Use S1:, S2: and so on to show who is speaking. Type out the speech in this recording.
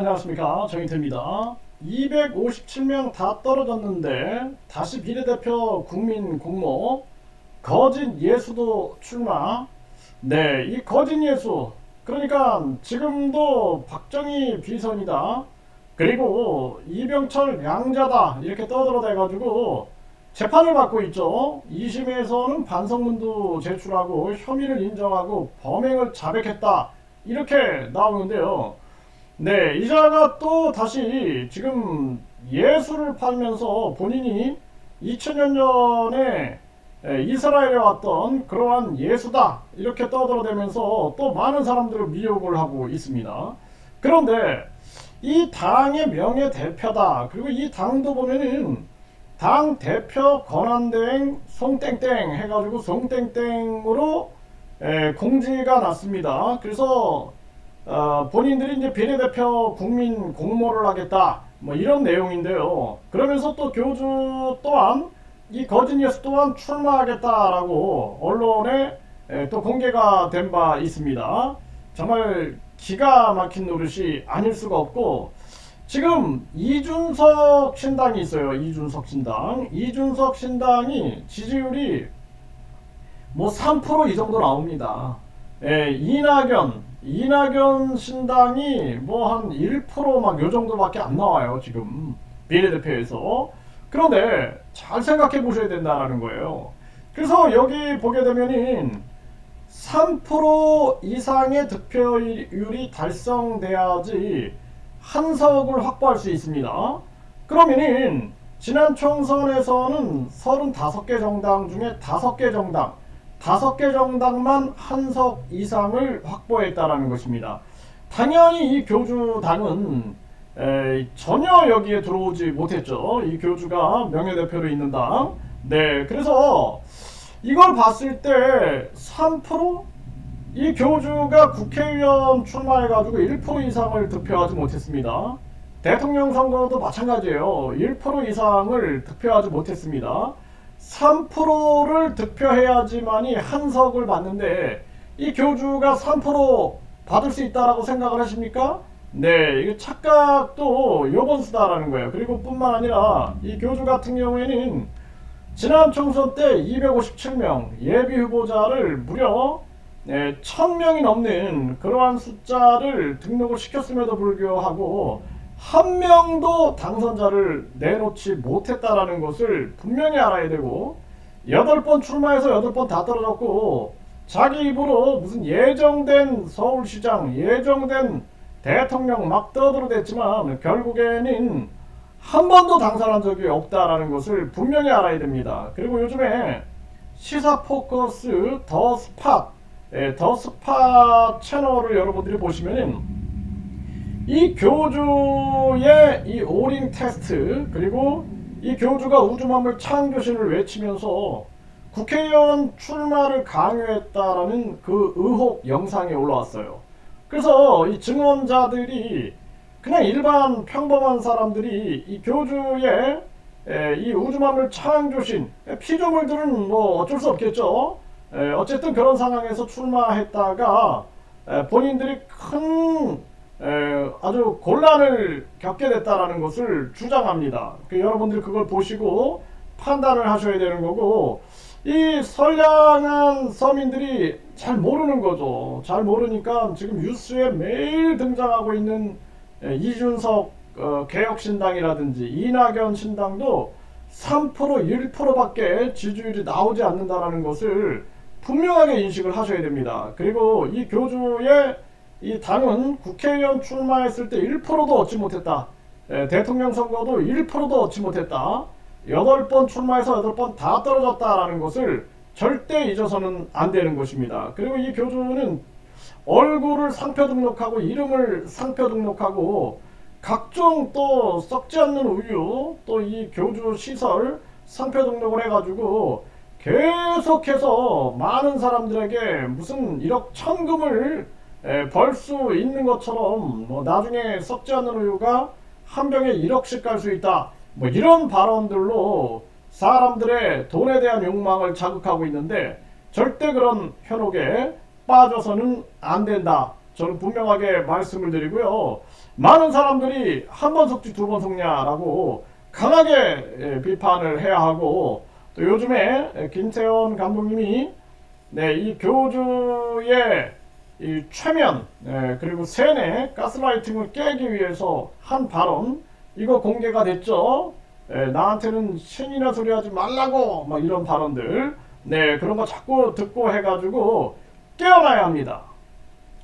S1: 안녕하십니까 정인태입니다. 257명 다 떨어졌는데 다시 비례대표 국민 공모 거짓 예수도 출마. 네, 이 거짓 예수. 그러니까 지금도 박정희 비선이다. 그리고 이병철 양자다 이렇게 떠들어대 가지고 재판을 받고 있죠. 2심에서는 반성문도 제출하고 혐의를 인정하고 범행을 자백했다 이렇게 나오는데요. 네, 이자가 또 다시 지금 예수를 팔면서 본인이 2000년 전에 에, 이스라엘에 왔던 그러한 예수다 이렇게 떠들어대면서 또 많은 사람들을 미혹을 하고 있습니다. 그런데 이 당의 명예 대표다 그리고 이 당도 보면은 당 대표 권한대행 송땡땡 해가지고 송땡땡으로 에, 공지가 났습니다. 그래서 어, 본인들이 이제 비례대표 국민 공모를 하겠다 뭐 이런 내용인데요. 그러면서 또 교주 또한 이 예수 또한 출마하겠다라고 언론에 에, 또 공개가 된 바 있습니다. 정말 기가 막힌 노릇이 아닐 수가 없고 지금 이준석 신당이 있어요. 이준석 신당. 이준석 신당이 지지율이 뭐 3%이 정도 나옵니다. 예, 이낙연, 이낙연 신당이 뭐 한 1%막 요 정도밖에 안 나와요, 지금. 비례대표에서. 그런데 잘 생각해 보셔야 된다라는 거예요. 그래서 여기 보게 되면은 3% 이상의 득표율이 달성돼야지 한석을 확보할 수 있습니다. 그러면은 지난 총선에서는 35개 정당 중에 5개 정당, 5개 정당만 한 석 이상을 확보했다라는 것입니다. 당연히 이 교주당은 에, 전혀 여기에 들어오지 못했죠. 이 교주가 명예대표로 있는 당. 네, 그래서 이걸 봤을 때 3%? 이 교주가 국회의원 출마해가지고 1% 이상을 득표하지 못했습니다. 대통령 선거도 마찬가지예요. 1% 이상을 득표하지 못했습니다. 3%를 득표해야지만이 한석을 받는데 이 교주가 3% 받을 수 있다라고 생각을 하십니까? 네, 이게 착각도 요번수다라는 거예요. 그리고 뿐만 아니라 이 교주 같은 경우에는 지난 총선 때 257명 예비 후보자를 무려 네, 1000명이 넘는 그러한 숫자를 등록을 시켰음에도 불구하고 한 명도 당선자를 내놓지 못했다라는 것을 분명히 알아야 되고 여덟 번 출마해서 여덟 번 다 떨어졌고 자기 입으로 무슨 예정된 서울시장 예정된 대통령 막 떠들어댔지만 결국에는 한 번도 당선한 적이 없다라는 것을 분명히 알아야 됩니다. 그리고 요즘에 시사 포커스 더 스팟 예, 더 스팟 채널을 여러분들이 보시면은 이 교주의 이 오링 테스트 그리고 이 교주가 우주만물 창조신을 외치면서 국회의원 출마를 강요했다라는 그 의혹 영상이 올라왔어요. 그래서 이 증언자들이 그냥 일반 평범한 사람들이 이 교주의 에, 이 우주만물 창조신 피조물들은 뭐 어쩔 수 없겠죠. 에, 어쨌든 그런 상황에서 출마했다가 에, 본인들이 큰 에, 아주 곤란을 겪게 됐다라는 것을 주장합니다. 그 여러분들 그걸 보시고 판단을 하셔야 되는 거고 이 선량한 서민들이 잘 모르는 거죠. 잘 모르니까 지금 뉴스에 매일 등장하고 있는 에, 이준석 어, 개혁신당이라든지 이낙연 신당도 3% 1%밖에 지지율이 나오지 않는다라는 것을 분명하게 인식을 하셔야 됩니다. 그리고 이 교주의 이 당은 국회의원 출마했을 때 1%도 얻지 못했다. 에, 대통령 선거도 1%도 얻지 못했다. 8번 출마해서 8번 다 떨어졌다라는 것을 절대 잊어서는 안 되는 것입니다. 그리고 이 교주는 얼굴을 상표 등록하고 이름을 상표 등록하고 각종 또 썩지 않는 우유 또 이 교주 시설 상표 등록을 해가지고 계속해서 많은 사람들에게 무슨 1억 천금을 벌 수 있는 것처럼 뭐 나중에 썩지 않는 우유가 한 병에 1억씩 갈 수 있다. 뭐 이런 발언들로 사람들의 돈에 대한 욕망을 자극하고 있는데 절대 그런 현혹에 빠져서는 안 된다. 저는 분명하게 말씀을 드리고요. 많은 사람들이 한 번 속지 두 번 속냐라고 강하게 예, 비판을 해야 하고 또 요즘에 예, 김태원 감독님이 네, 이 교주의 이 최면 예, 그리고 세뇌 가스라이팅을 깨기 위해서 한 발언 이거 공개가 됐죠. 예, 나한테는 신이나 소리 하지 말라고 막 이런 발언들 네 그런 거 자꾸 듣고 해가지고 깨어나야 합니다.